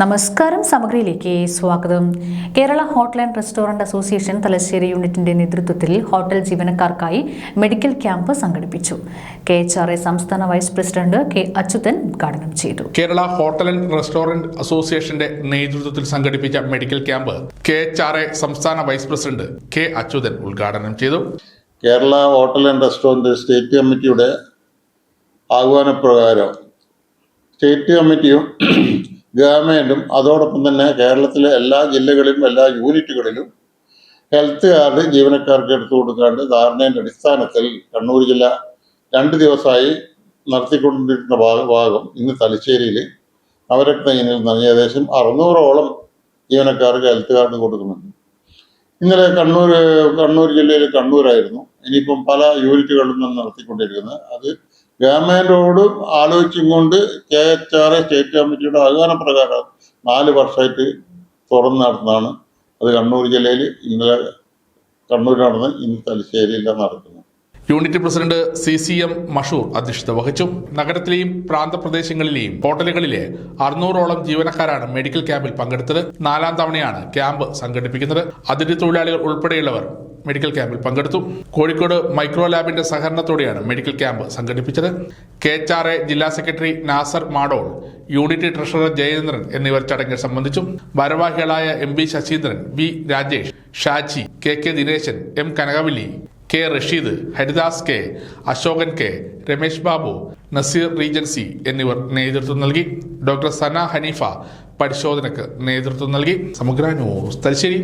നമസ്കാരം സമഗ്രയിലേക്ക് സ്വാഗതം. Kerala hotel and restaurant association Thalassery യൂണിറ്റിന്റെ നേതൃത്വത്തിൽ ഹോട്ടൽ ജീവനക്കാർക്കായി മെഡിക്കൽ ക്യാമ്പ് സംഘടിപ്പിച്ചു. കെ എച്ച് ആർ എ സംസ്ഥാന വൈസ് പ്രസിഡന്റ് കെ അച്യുതൻ ഉദ്ഘാടനം ചെയ്തു. കേരള ഹോട്ടൽ ആൻഡ് റെസ്റ്റോറന്റ് അസോസിയേഷന്റെ നേതൃത്വത്തിൽ സംഘടിപ്പിച്ച medical camp K H R A സംസ്ഥാന വൈസ് പ്രസിഡന്റ് കെ അച്യുതൻ ഉദ്ഘാടനം ചെയ്തു. Kerala hotel and restaurant state കമ്മിറ്റിയുടെ ആഹ്വാനപ്രകാരം സ്റ്റേറ്റ് കമ്മിറ്റിയും ഗവൺമെന്റും അതോടൊപ്പം തന്നെ കേരളത്തിലെ എല്ലാ ജില്ലകളിലും എല്ലാ യൂണിറ്റുകളിലും ഹെൽത്ത് കാർഡ് ജീവനക്കാർക്ക് എടുത്തു കൊടുക്കാണ്ട് ധാരണയുടെ അടിസ്ഥാനത്തിൽ കണ്ണൂർ ജില്ല രണ്ട് ദിവസമായി നടത്തിക്കൊണ്ടിരിക്കുന്ന ഭാഗം ഇന്ന് തലശ്ശേരിയിൽ നവരത്ന ഇനിൽ ഏകദേശം അറുന്നൂറോളം ജീവനക്കാർക്ക് ഹെൽത്ത് കാർഡ് കൊടുക്കുന്നുണ്ട്. ഇന്നലെ കണ്ണൂർ കണ്ണൂർ ജില്ലയിൽ കണ്ണൂരായിരുന്നു. ഇനിയിപ്പം പല യൂണിറ്റുകളിൽ നിന്ന് നടത്തിക്കൊണ്ടിരിക്കുന്നത്. അത് ഗവൺമെന്റോട് ആലോചിച്ചും കൊണ്ട് K H R A state കമ്മിറ്റിയുടെ ആഹ്വാന പ്രകാരം നാല് വർഷമായിട്ട് തുറന്ന് നടത്തുന്നതാണ് അത് കണ്ണൂർ ജില്ലയിൽ ഇന്നലെ കണ്ണൂർ നടന്ന് ഇന്ന് തലശ്ശേരിയിലാണ് നടക്കുന്നത്. Unit president C C M Mashoor അധ്യക്ഷത വഹിച്ചു. നഗരത്തിലെയും പ്രാന്തപ്രദേശങ്ങളിലെയും ഹോട്ടലുകളിലെ അറുന്നൂറോളം ജീവനക്കാരാണ് മെഡിക്കൽ ക്യാമ്പിൽ പങ്കെടുത്തത്. നാലാം തവണയാണ് ക്യാമ്പ് സംഘടിപ്പിക്കുന്നത്. അതിഥി തൊഴിലാളികൾ ഉൾപ്പെടെയുള്ളവർ മെഡിക്കൽ ക്യാമ്പിൽ പങ്കെടുത്തു. കോഴിക്കോട് മൈക്രോ ലാബിന്റെ സഹകരണത്തോടെയാണ് മെഡിക്കൽ ക്യാമ്പ് സംഘടിപ്പിച്ചത്. കെ എച്ച് ആർ എ ജില്ലാ secretary Nasar Madol unit treasurer Jayendran എന്നിവർ ചടങ്ങിൽ സംബന്ധിച്ചു. ഭാരവാഹികളായ M B Saseendran V Rajesh Shaji K K Dineshan M Kanakavalli K Rasheed Haridas K Ashokan K Ramesh Babu Naseer regency എന്നിവർ നേതൃത്വം നൽകി. Doctor സന ഹനീഫ പരിശോധനക്ക് നേതൃത്വം നൽകി. സമഗ്ര ന്യൂസ് തലശ്ശേരി.